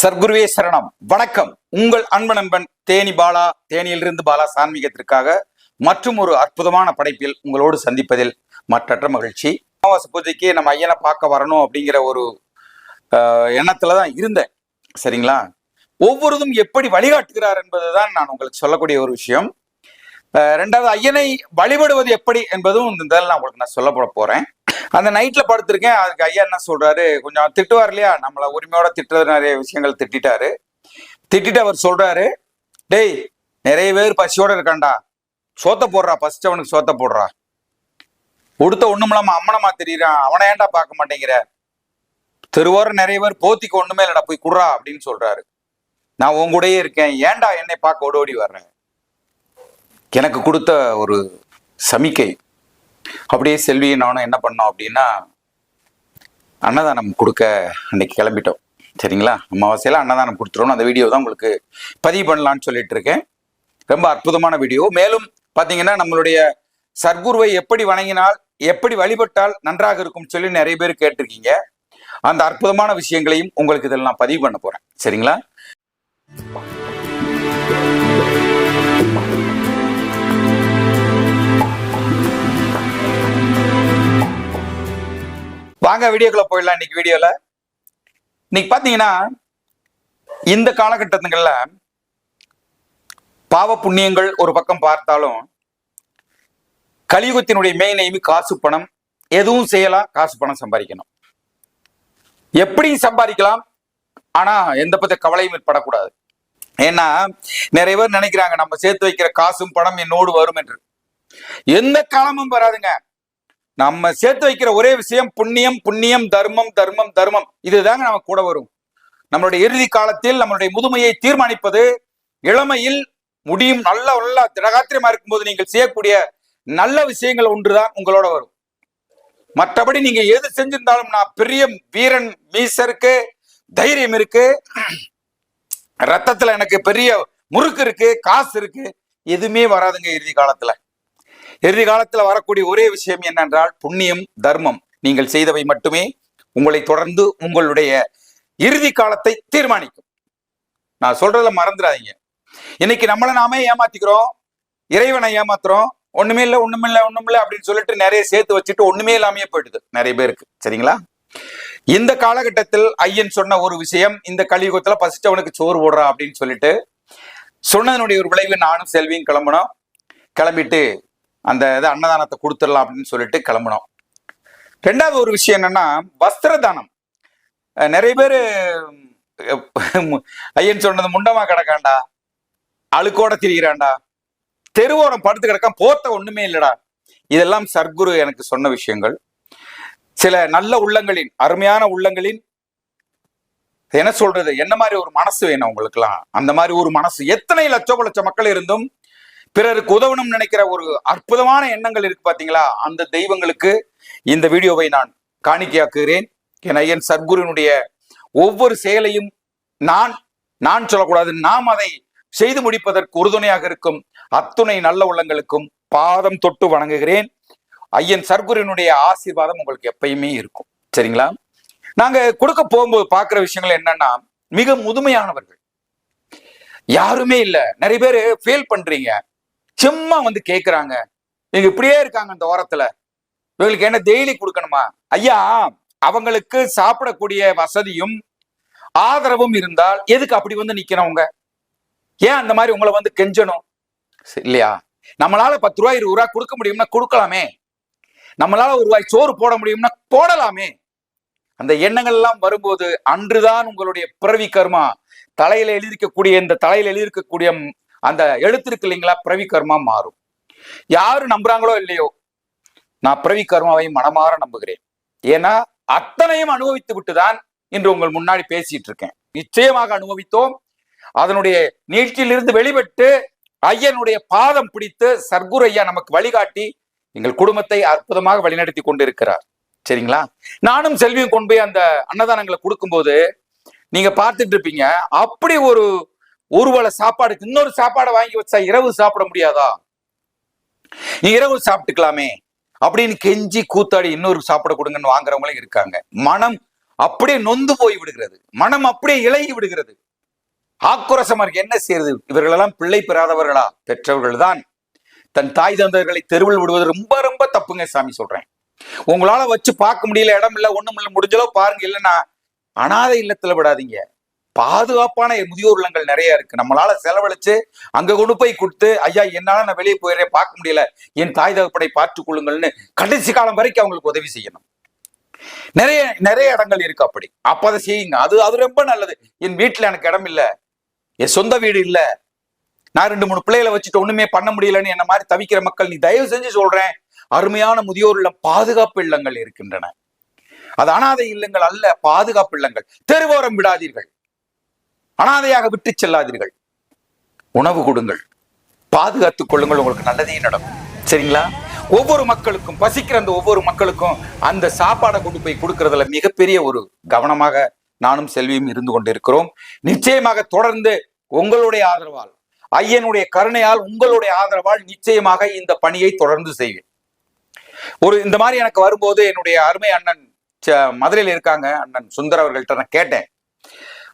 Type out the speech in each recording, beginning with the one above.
சர்க்குருவே சரணம். வணக்கம். உங்கள் அன்பு நண்பன் தேனி பாலா தேனியிலிருந்து பாலா சான்மீகத்திற்காக மற்றும் ஒரு அற்புதமான படைப்பில் உங்களோடு சந்திப்பதில் மற்றற்ற மகிழ்ச்சி. அமாவாசை பூஜைக்கு நம்ம ஐயனை பார்க்க வரணும் அப்படிங்கிற ஒரு எண்ணத்துல தான் இருந்தேன். சரிங்களா? ஒவ்வொருதும் எப்படி வழிகாட்டுகிறார் என்பதுதான் நான் உங்களுக்கு சொல்லக்கூடிய ஒரு விஷயம். ரெண்டாவது ஐயனை வழிபடுவது எப்படி என்பதும் இந்த நான் உங்களுக்கு நான் சொல்ல போட போறேன். அந்த நைட்ல படுத்திருக்கேன். அதுக்கு ஐயா என்ன சொல்றாரு கொஞ்சம் திட்டுவார் இல்லையா? நம்மளை உரிமையோட திட்டுறது நிறைய விஷயங்கள் திட்டிட்டாரு. திட்டிட்டு அவர் சொல்றாரு டேய் நிறைய பேர் பசியோட இருக்கான்டா. சோத்த போடுறா ஃபர்ஸ்ட் அவனுக்கு சோத்த போடுறா. உடுத்த ஒண்ணுமில்லாம அம்மனமா தெரியுறான். அவனை ஏன்டா பார்க்க மாட்டேங்கிற? தெருவோரம் நிறைய பேர் போத்திக்கு ஒண்ணுமே இல்லடா போய் குடுறா அப்படின்னு சொல்றாரு. நான் உன் கூடயே இருக்கேன். ஏன்டா என்னை பார்க்க ஓடி ஓடி வர்றேன் எனக்கு கொடுத்த ஒரு சமிக்கை. அப்படியே செல்வியை நானும் என்ன பண்ணோம் அப்படின்னா அன்னதானம் கொடுக்க அன்னைக்கு கிளம்பிட்டோம். சரிங்களா? அமாவாசையில் அன்னதானம் கொடுத்துருவோம் அந்த வீடியோ தான் உங்களுக்கு பதிவு பண்ணலான்னு சொல்லிட்டு இருக்கேன். ரொம்ப அற்புதமான வீடியோ மேலும் பார்த்தீங்கன்னா நம்மளுடைய சர்க்குருவை எப்படி வணங்கினால் எப்படி வழிபட்டால் நன்றாக இருக்கும் சொல்லி நிறைய பேர் கேட்டிருக்கீங்க. அந்த அற்புதமான விஷயங்களையும் உங்களுக்கு இதில் நான் பதிவு பண்ண போறேன். சரிங்களா? வாங்க வீடியோக்குள்ள போயிடலாம் இன்னைக்கு வீடியோல. இன்னைக்கு பாத்தீங்கன்னா இந்த காலகட்டத்துங்கள்ல பாவ புண்ணியங்கள் ஒரு பக்கம் பார்த்தாலும் கலியுகத்தினுடைய மெயின் எய்மி காசு பணம். எதுவும் செய்யலாம் காசு பணம் சம்பாதிக்கணும். எப்படி சம்பாதிக்கலாம் ஆனா எந்த பத்த கவலையும் படக்கூடாது ஏன்னா நிறைய பேர் நினைக்கிறாங்க நம்ம சேர்த்து வைக்கிற காசும் பணம் என்னோடு வரும் என்று. எந்த காலமும் வராதுங்க. நம்ம சேர்த்து வைக்கிற ஒரே விஷயம் புண்ணியம் புண்ணியம் தர்மம் தர்மம் தர்மம். இதுதாங்க நம்ம கூட வரும். நம்மளுடைய இறுதி காலத்தில் நம்மளுடைய முதுமையை தீர்மானிப்பது இளமையில் முடியும் நல்ல நல்ல திடகாத்திரமா இருக்கும்போது நீங்கள் செய்யக்கூடிய நல்ல விஷயங்கள் ஒன்றுதான் உங்களோட வரும். மற்றபடி நீங்க எது செஞ்சிருந்தாலும் நான் பெரிய வீரன் மீச இருக்கு தைரியம் இருக்கு. ரத்தத்துல எனக்கு பெரிய முறுக்கு இருக்கு காசு இருக்கு. எதுவுமே வராதுங்க இறுதி காலத்துல. இறுதி காலத்தில் வரக்கூடிய ஒரே விஷயம் என்னென்றால் புண்ணியம் தர்மம். நீங்கள் செய்தவை மட்டுமே உங்களை தொடர்ந்து உங்களுடைய இறுதி காலத்தை தீர்மானிக்கும். நான் சொல்றத மறந்துடாதீங்க. இன்னைக்கு நம்மளை நாமே ஏமாத்திக்கிறோம். இறைவனை ஏமாத்துறோம். ஒண்ணுமே இல்லை ஒண்ணுமில்ல ஒண்ணுமில்ல அப்படின்னு சொல்லிட்டு நிறைய சேர்த்து வச்சுட்டு ஒண்ணுமே இல்லாமையே போயிடுது. நிறைய பேருக்கு. சரிங்களா? இந்த காலகட்டத்தில் ஐயன் சொன்ன ஒரு விஷயம் இந்த கலியுகத்துல பசிச்சவனுக்கு சோறு போடுறா அப்படின்னு சொல்லிட்டு சொன்னதனுடைய ஒரு விளைவு நானும் செல்வியும் கிளம்பணும் கிளம்பிட்டு அந்த இதை அன்னதானத்தை கொடுத்துடலாம் அப்படின்னு சொல்லிட்டு கிளம்புனோம். ரெண்டாவது ஒரு விஷயம் என்னன்னா வஸ்திர தானம் நிறைய பேர் ஐயன் சொன்னது முண்டமா கிடக்காண்டா? அழுக்கோட திரிகிறான்டா தெருவோரம் படுத்து கிடக்கான் போத்த ஒண்ணுமே இல்லடா. இதெல்லாம் சர்க்குரு எனக்கு சொன்ன விஷயங்கள். சில நல்ல உள்ளங்களின் அருமையான உள்ளங்களின் என்ன சொல்றது? என்ன மாதிரி ஒரு மனசு வேணும் உங்களுக்குலாம் அந்த மாதிரி ஒரு மனசு. எத்தனை லட்சம் லட்சம் மக்கள் இருந்தும் பிறருக்கு உதவணும்னு நினைக்கிற ஒரு அற்புதமான எண்ணங்கள் இருக்கு பாத்தீங்களா? அந்த தெய்வங்களுக்கு இந்த வீடியோவை நான் காணிக்கையாக்குகிறேன். என் ஐயன் சர்க்குருனுடைய ஒவ்வொரு செயலையும் நான் நான் சொல்லக்கூடாது நாம் அதை செய்து முடிப்பதற்கு உறுதுணையாக இருக்கும் அத்துணை நல்ல உள்ளங்களுக்கும் பாதம் தொட்டு வணங்குகிறேன். ஐயன் சர்க்குருனுடைய ஆசீர்வாதம் உங்களுக்கு எப்பயுமே இருக்கும். சரிங்களா? நாங்க கொடுக்க போகும்போது பார்க்குற விஷயங்கள் என்னன்னா மிக முதுமையானவர்கள். யாருமே இல்ல. நிறைய பேர் ஃபீல் பண்றீங்க. சும்மா வந்து கேட்குறாங்க இவங்க இப்படியே இருக்காங்க அந்த ஓரத்துல. இவங்களுக்கு என்ன டெய்லி கொடுக்கணுமா? ஐயா அவங்களுக்கு சாப்பிடக்கூடிய வசதியும் ஆதரவும் இருந்தால் எதுக்கு அப்படி வந்து நிக்கிறவங்க ஏன் அந்த மாதிரி உங்களை வந்து கெஞ்சணும்? இல்லையா? நம்மளால பத்து ரூபாய் இருபது ரூபாய் கொடுக்க முடியும்னா கொடுக்கலாமே. நம்மளால ஒரு ரூபாய் சோறு போட முடியும்னா போடலாமே. அந்த எண்ணங்கள் எல்லாம் வரும்போது அன்றுதான் உங்களுடைய பிறவி கர்மா. தலையில எழுதியிருக்கக்கூடிய இந்த தலையில எழுதியிருக்கக்கூடிய அந்த எழுத்து இருக்கு இல்லைங்களா பிறவி கர்மா மாறும். யாரு நம்புறாங்களோ இல்லையோ நான் பிரவி கர்மாவை மனமாற நம்புகிறேன். ஏன்னா அத்தனையும் அனுபவித்து விட்டுதான் இன்று உங்கள் முன்னாடி பேசிட்டு இருக்கேன் நிச்சயமாக அனுபவித்தோம். அதனுடைய நீழ்ச்சியிலிருந்து வெளிப்பட்டு ஐயனுடைய பாதம் பிடித்து சர்க்குரு ஐயா நமக்கு வழிகாட்டி எங்கள் குடும்பத்தை அற்புதமாக வழிநடத்தி கொண்டிருக்கிறார். சரிங்களா? நானும் செல்வியும் கொண்டு போய் அந்த அன்னதானங்களை கொடுக்கும்போது நீங்க பார்த்துட்டு இருப்பீங்க அப்படி ஒரு ஒருவேளை சாப்பாடுக்கு இன்னொரு சாப்பாடை வாங்கி வச்சா இரவு சாப்பிட முடியாதா? நீ இரவு சாப்பிட்டுக்கலாமே. அப்படின்னு கெஞ்சி கூத்தாடி இன்னொரு சாப்பிட கொடுங்கன்னு வாங்குறவங்களும் இருக்காங்க. மனம் அப்படியே நொந்து போய் விடுகிறது. மனம் அப்படியே இலகி விடுகிறது. ஆக்குரசமா இருக்கு. என்ன செய்யறது? இவர்களெல்லாம் பிள்ளை பெறாதவர்களா? பெற்றவர்கள் தான் தன் தாய் தந்தவர்களை தெருவில் விடுவது ரொம்ப ரொம்ப தப்புங்க சாமி சொல்றேன். உங்களால வச்சு பார்க்க முடியல இடம் இல்ல ஒண்ணும் இல்லை முடிஞ்சளவு பாருங்க இல்லைன்னா அனாதை இல்லத்துல விடாதீங்க. பாதுகாப்பான முதியோர் இல்லங்கள் நிறைய இருக்கு. நம்மளால செலவழிச்சு அங்க கொண்டு போய் கொடுத்து ஐயா என்னால நான் வெளியே போயிடுறேன் பார்க்க முடியல. என் தாய் தகப்படை பார்த்துக் கொள்ளுங்கள்னு கடைசி காலம் வரைக்கும் அவங்களுக்கு உதவி செய்யணும். நிறைய நிறைய இடங்கள் இருக்கு அப்படி. அப்ப அதை செய்யுங்க. அது அது ரொம்ப நல்லது. என் வீட்டுல எனக்கு இடம் இல்ல. என் சொந்த வீடு இல்ல. நான் ரெண்டு மூணு பிள்ளைகளை வச்சுட்டு ஒண்ணுமே பண்ண முடியலன்னு என்ன மாதிரி தவிக்கிற மக்கள் நீ தயவு செஞ்சு சொல்றேன். அருமையான முதியோர் இல்லம் பாதுகாப்பு இல்லங்கள் இருக்கின்றன. அது அனாதை இல்லங்கள் அல்ல பாதுகாப்பு இல்லங்கள். தெருவோரம் விடாதீர்கள். அனாதையாக விட்டு செல்லாதீர்கள். உணவு கொடுங்கள். பாதுகாத்துக் கொள்ளுங்கள். உங்களுக்கு நல்லதே நடக்கும். சரிங்களா? ஒவ்வொரு மக்களுக்கும் பசிக்கிற அந்த ஒவ்வொரு மக்களுக்கும் அந்த சாப்பாடை கொண்டு போய் கொடுக்கறதுல மிகப்பெரிய ஒரு கவனமாக நானும் செல்வியும் இருந்து கொண்டிருக்கிறோம். நிச்சயமாக தொடர்ந்து உங்களுடைய ஆதரவால் ஐயனுடைய கருணையால் உங்களுடைய ஆதரவால் நிச்சயமாக இந்த பணியை தொடர்ந்து செய்வேன். ஒரு இந்த மாதிரி எனக்கு வரும்போது என்னுடைய அருமை அண்ணன் ச- மதுரையில் இருக்காங்க. அண்ணன் சுந்தர் அவர்கள்ட்ட நான் கேட்டேன்.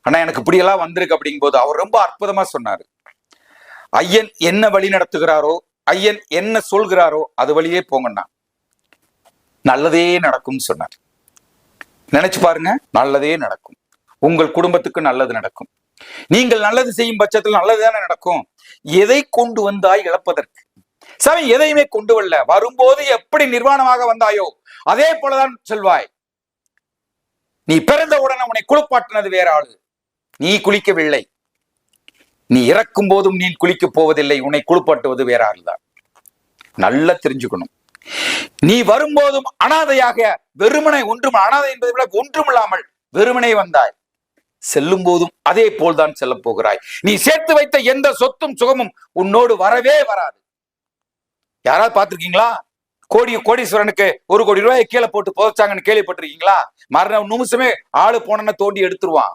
ஆனா எனக்கு இப்படியெல்லாம் வந்திருக்கு அப்படிங்கும்போது அவர் ரொம்ப அற்புதமா சொன்னாரு. ஐயன் என்ன வழி நடத்துகிறாரோ ஐயன் என்ன சொல்கிறாரோ அது வழியே போங்கண்ணா. நல்லதே நடக்கும்னு சொன்னார். நினைச்சு பாருங்க நல்லதே நடக்கும். உங்கள் குடும்பத்துக்கு நல்லது நடக்கும். நீங்கள் நல்லது செய்யும் பட்சத்தில் நல்லதுதானே நடக்கும். எதை கொண்டு வந்தாய் இழப்பதற்கு? சாமி எதையுமே கொண்டு வரல. வரும்போது எப்படி நிர்வாணமாக வந்தாயோ அதே போலதான் செல்வாய். நீ பிறந்த உடனே உன்னை குளிப்பாட்டினது வேற ஆளு. நீ குளிக்கவில்லை. நீ இறக்கும் போதும் நீ குளிக்கப் போவதில்லை. உன்னை குளிப்பாட்டுவது வேற ஆள்தான் நல்லா தெரிஞ்சுக்கணும். நீ வரும்போதும் அனாதையாக வெறுமனை ஒன்றும் அனாதை என்பதை விட ஒன்றுமில்லாமல் வெறுமனே வந்தாய். செல்லும் போதும் அதே போல்தான் செல்லப் போகிறாய். நீ சேர்த்து வைத்த எந்த சொத்தும் சுகமும் உன்னோடு வரவே வராது. யாராவது பார்த்திருக்கீங்களா? கோடி கோடீஸ்வரனுக்கு ஒரு கோடி ரூபாய் கீழே போட்டு புதைச்சாங்கன்னு கேள்விப்பட்டிருக்கீங்களா? மறுநாள் நிமிஷமே ஆளு போனன்னு தோண்டி எடுத்துருவான்.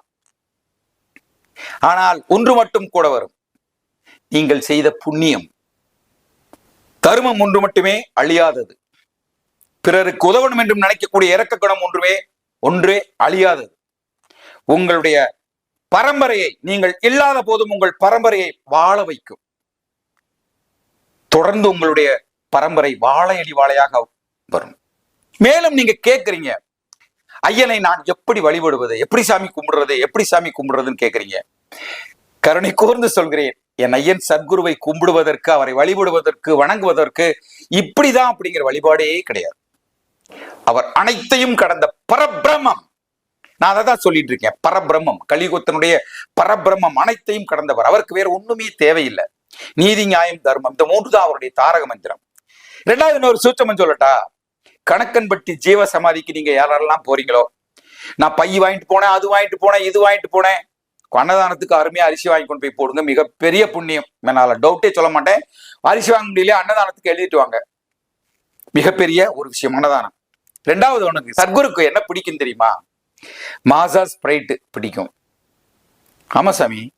ஆனால் ஒன்று மட்டும் கூட வரும். நீங்கள் செய்த புண்ணியம். தருமம் ஒன்று மட்டுமே அழியாதது. பிறருக்கு உதவணும் என்றும் நினைக்கக்கூடிய இரக்க குணம் ஒன்றுமே ஒன்றே அழியாதது. உங்களுடைய பரம்பரையை நீங்கள் இல்லாத போதும் உங்கள் பரம்பரையை வாழ வைக்கும். தொடர்ந்து உங்களுடைய பரம்பரை வாழையடி வாழையாக வரும். மேலும் நீங்க கேட்குறீங்க ஐயனை நான் எப்படி வழிபடுவது? எப்படி சாமி கும்பிடுறது? எப்படி சாமி கும்பிடுறதுன்னு கேக்குறீங்க? கருணை கூர்ந்து சொல்கிறேன். என் ஐயன் சத்குருவை கும்பிடுவதற்கு அவரை வழிபடுவதற்கு வணங்குவதற்கு இப்படிதான் அப்படிங்கிற வழிபாடே கிடையாது. அவர் அனைத்தையும் கடந்த பரபிரமம் நான் அதை தான் சொல்லிட்டு இருக்கேன். பரபிரம்மம். கலியுகத்தினுடைய பரபிரமம் அனைத்தையும் கடந்தவர். அவருக்கு வேற ஒண்ணுமே தேவையில்லை. நீதி நியாயம் தர்மம் இந்த மூன்று தான் அவருடைய தாரக மந்திரம். ரெண்டாவது இன்னொரு சூச்சமம் சொல்லட்டா? கணக்கன்பட்டி ஜீவ சமாதிக்கு நீங்க யாரெல்லாம் போறீங்களோ? நான் பை வாங்கிட்டு போனேன் அது வாங்கிட்டு போனேன் இது வாங்கிட்டு போனேன். அன்னதானத்துக்கு அருமையா அரிசி வாங்கி கொண்டு போய் போடுங்க. மிகப்பெரிய புண்ணியம். என்னால டவுட்டே சொல்ல மாட்டேன். அரிசி வாங்க முடியல அன்னதானத்துக்கு எழுதிட்டு வாங்க. மிகப்பெரிய ஒரு விஷயம் அன்னதானம். ரெண்டாவது உனக்கு சத்குருக்கு என்ன பிடிக்கும் தெரியுமா? மாசா ஸ்ப்ரைட்டு பிடிக்கும். ஆமா சாமி.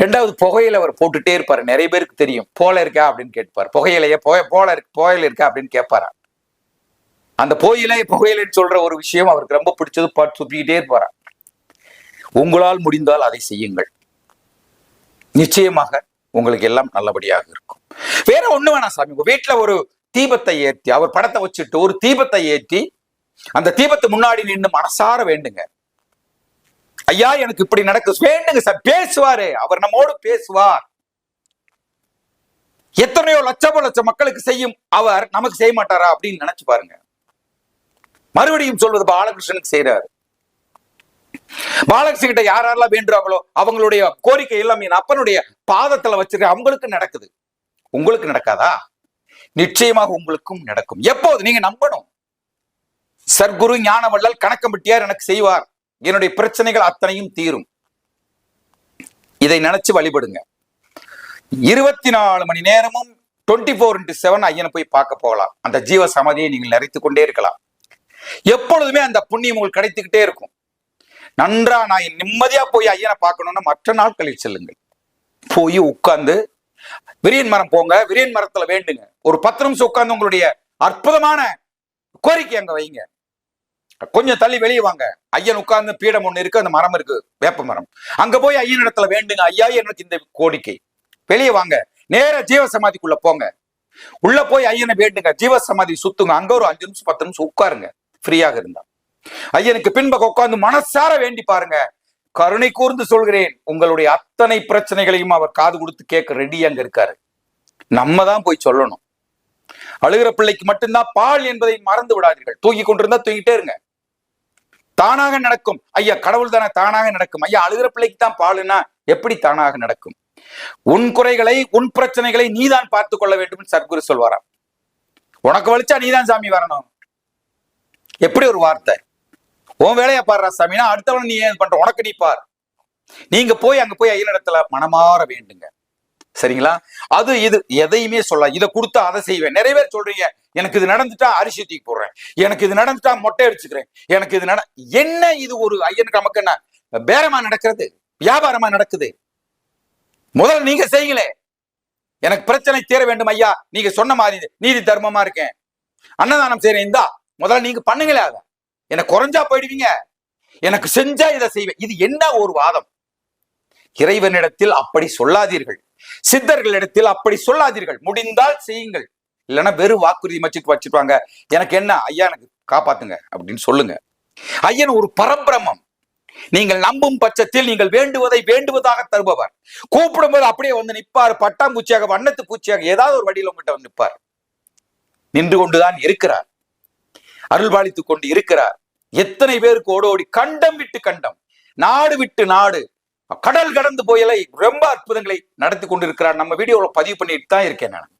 ரெண்டாவது புகையில அவர் போட்டுட்டே இருப்பாரு. நிறைய பேருக்கு தெரியும். போல இருக்கா அப்படின்னு கேட்பாரு. புகையிலையே போய போல இருக்கு புகையில இருக்கா அப்படின்னு கேட்பாரா? அந்த போயிலே புகையிலேன்னு சொல்ற ஒரு விஷயம் அவருக்கு ரொம்ப பிடிச்சது. பாட்டு சுத்திக்கிட்டே இருப்பார்? உங்களால் முடிந்தால் அதை செய்யுங்கள். நிச்சயமாக உங்களுக்கு எல்லாம் நல்லபடியாக இருக்கும். வேற ஒண்ணு வேணாம் சாமி உங்க வீட்டுல ஒரு தீபத்தை ஏற்றி அவர் படத்தை வச்சுட்டு ஒரு தீபத்தை ஏற்றி அந்த தீபத்து முன்னாடி நின்று மனசார வேண்டுங்க. ஐயா எனக்கு இப்படி நடக்கு வேண்டுங்க சார் பேசுவாரு அவர் நம்மோடு பேசுவார். எத்தனையோ லட்சம் லட்சம் மக்களுக்கு செய்யும் அவர் நமக்கு செய்ய மாட்டாரா அப்படின்னு நினைச்சு பாருங்க. மறுபடியும் சொல்வது பாலகிருஷ்ணனுக்கு செய்யறாரு பாலகிருஷ்ணன் கிட்ட யார் யாரெல்லாம் வேண்டுறாங்களோ அவங்களுடைய கோரிக்கை எல்லாம் என் அப்பனுடைய பாதத்துல வச்சிருக்க அவங்களுக்கு நடக்குது. உங்களுக்கு நடக்காதா? நிச்சயமாக உங்களுக்கும் நடக்கும். எப்போது? நீங்க நம்பணும். சர்க்குரு ஞானவள்ளல் கணக்கம்பட்டியார் எனக்கு செய்வார். என்னுடைய பிரச்சனைகள் அத்தனையும் தீரும். இதை நினைச்சு வழிபடுங்க. இருபத்தி நாலு மணி நேரமும் டுவெண்ட்டி ஃபோர் இன்ட்டு செவன் ஐயனை போய் பார்க்க போகலாம். அந்த ஜீவ சமாதியை நீங்கள் நிறைத்து கொண்டே இருக்கலாம். எப்பொழுதுமே அந்த புண்ணியம் உங்களுக்கு கிடைத்துக்கிட்டே இருக்கும். நன்றா நான் நிம்மதியா போய் ஐயனை பார்க்கணும்னா மற்ற நாட்களில் செல்லுங்கள். போய் உட்கார்ந்து விரியன் மரம் போங்க விரியன் மரத்துல வேண்டுங்க. ஒரு பத்து நிமிஷம் உட்கார்ந்து உங்களுடைய அற்புதமான கோரிக்கை அங்க வைங்க. கொஞ்சம் தள்ளி வெளியே வாங்க. ஐயன் உட்கார்ந்து பீடம் ஒண்ணு இருக்கு அந்த மரம் இருக்கு வேப்ப மரம். அங்க போய் ஐயன் இடத்துல வேண்டுங்க. ஐயா எனக்கு இந்த கோரிக்கை. வெளியே வாங்க. நேர ஜீவ சமாதிக்குள்ள போங்க. உள்ள போய் ஐயனை வேண்டுங்க. ஜீவ சமாதி சுத்துங்க. அங்க ஒரு அஞ்சு நிமிஷம் பத்து நிமிஷம் உட்காருங்க. ஃப்ரீயாக இருந்தா ஐயனுக்கு பின்பக்க உட்கார்ந்து மனசார வேண்டி பாருங்க. கருணை கூர்ந்து சொல்கிறேன். உங்களுடைய அத்தனை பிரச்சனைகளையும் அவர் காது கொடுத்து கேட்க ரெடி அங்க இருக்காரு. நம்ம தான் போய் சொல்லணும். அழுகிற பிள்ளைக்கு மட்டும்தான் பால் என்பதை மறந்து விடாதீர்கள். தூங்கி கொண்டிருந்தா தூங்கிட்டே இருங்க. தானாக நடக்கும். ஐயா கடவுள் தானே தானாக நடக்கும். ஐயா அழுகிற பிள்ளைக்கு தான் பாலுனா எப்படி தானாக நடக்கும்? உன் குறைகளை உன் பிரச்சனைகளை நீதான் பார்த்து கொள்ள வேண்டும் சர்க்குரு சொல்வாராம். உனக்கு வலிச்சா நீதான் சாமி வரணும். எப்படி ஒரு வார்த்தை? உன் வேலையை பாடுறா சாமினா அடுத்தவன் நீ ஏன் பண்ற? உனக்கு நீ பார். நீங்க போய் அங்க போய் ஐயனிடத்துல மனமாற வேண்டுங்க. சரிங்களா? அது இது எதையுமே சொல்ல இதை கொடுத்தா அதை செய்வேன். நிறைய பேர் சொல்றீங்க எனக்கு இது நடந்துட்டா அரிசி தூக்கி போடுறேன். எனக்கு இது நடந்துட்டா மொட்டை அடிச்சுக்கிறேன். எனக்கு இது நட என்ன இது ஒரு ஐயனுக்கு நமக்கு என்ன? பேரமா நடக்கிறது? வியாபாரமா நடக்குது? முதல்ல நீங்க செய்யுங்களே. எனக்கு பிரச்சனை தீர வேண்டும் ஐயா. நீங்க சொன்ன மாதிரி நீதி தர்மமா இருக்கேன். அன்னதானம் செய்யறேன் இந்தா. முதல்ல நீங்க பண்ணுங்களே அதை. எனக்கு குறைஞ்சா போயிடுவீங்க. எனக்கு செஞ்சா இதை செய்வேன். இது என்ன ஒரு வாதம்? இறைவனிடத்தில் அப்படி சொல்லாதீர்கள். சித்தர்களிடத்தில் அப்படி சொல்லாதீர்கள். முடிந்தால் செய்யுங்கள். இல்லைன்னா வெறும் வாக்குறுதி வச்சுட்டு வச்சுருவாங்க. எனக்கு என்ன? ஐயா எனக்கு காப்பாத்துங்க அப்படின்னு சொல்லுங்க. ஐயன் ஒரு பரபிரமம் நீங்கள் நம்பும் பட்சத்தில் நீங்கள் வேண்டுவதை வேண்டுவதாக தருபவர். கூப்பிடும்போது அப்படியே வந்து நிற்பார் பட்டாம்பூச்சியாக வண்ணத்து பூச்சியாக ஏதாவது ஒரு வழியில் உங்ககிட்ட வந்து நிற்பார் நின்று கொண்டுதான் இருக்கிறார். அருள்பாலித்துக் கொண்டு இருக்கிறார். எத்தனை பேருக்கு ஓடோடி கண்டம் விட்டு கண்டம். நாடு விட்டு நாடு. கடல் கடந்து போயலை ரொம்ப அற்புதங்களை நடத்தி கொண்டிருக்கிறார். நம்ம வீடியோல பதிவு பண்ணிட்டு தான் இருக்கேன் நான்.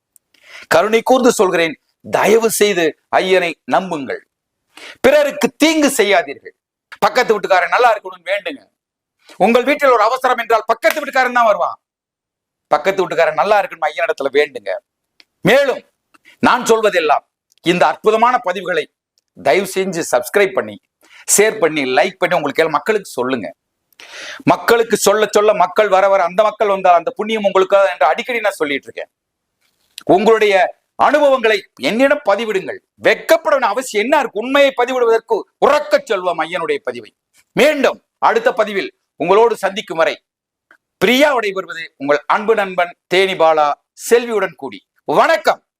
கருணை கூர்ந்து சொல்கிறேன். தயவு செய்து ஐயனை நம்புங்கள். பிறருக்கு தீங்கு செய்யாதீர்கள். பக்கத்து வீட்டுக்காரன் நல்லா இருக்கணும்னு வேண்டுங்க. உங்கள் வீட்டில் ஒரு அவசரம் என்றால் பக்கத்து வீட்டுக்காரன் தான் வருவான். பக்கத்து வீட்டுக்காரன் நல்லா இருக்கணும் ஐயன் இடத்துல வேண்டுங்க. மேலும் நான் சொல்வதெல்லாம் இந்த அற்புதமான பதிவுகளை தயவு செஞ்சு சப்ஸ்கிரைப் பண்ணி ஷேர் பண்ணி லைக் பண்ணி உங்களுக்கு மக்களுக்கு சொல்லுங்க. மக்களுக்கு சொல்ல சொல்ல மக்கள் வர வர அந்த மக்கள் வந்தால் அந்த புண்ணியம் உங்களுக்கு என்று அடிக்கடி நான் சொல்லிட்டு இருக்கேன். உங்களுடைய அனுபவங்களை என்னிடம் பதிவிடுங்கள். வெக்கப்பட அவசியம் என்ன இருக்கு? உண்மையை பதிவிடுவதற்கு உறக்க சொல்வோம் ஐயனுடைய பதிவை. மீண்டும் அடுத்த பதிவில் உங்களோடு சந்திக்கும் வரை பிரியா விடைபெறுவது உங்கள் அன்பு நண்பன் தேனி பாலா செல்வியுடன் கூடி. வணக்கம்.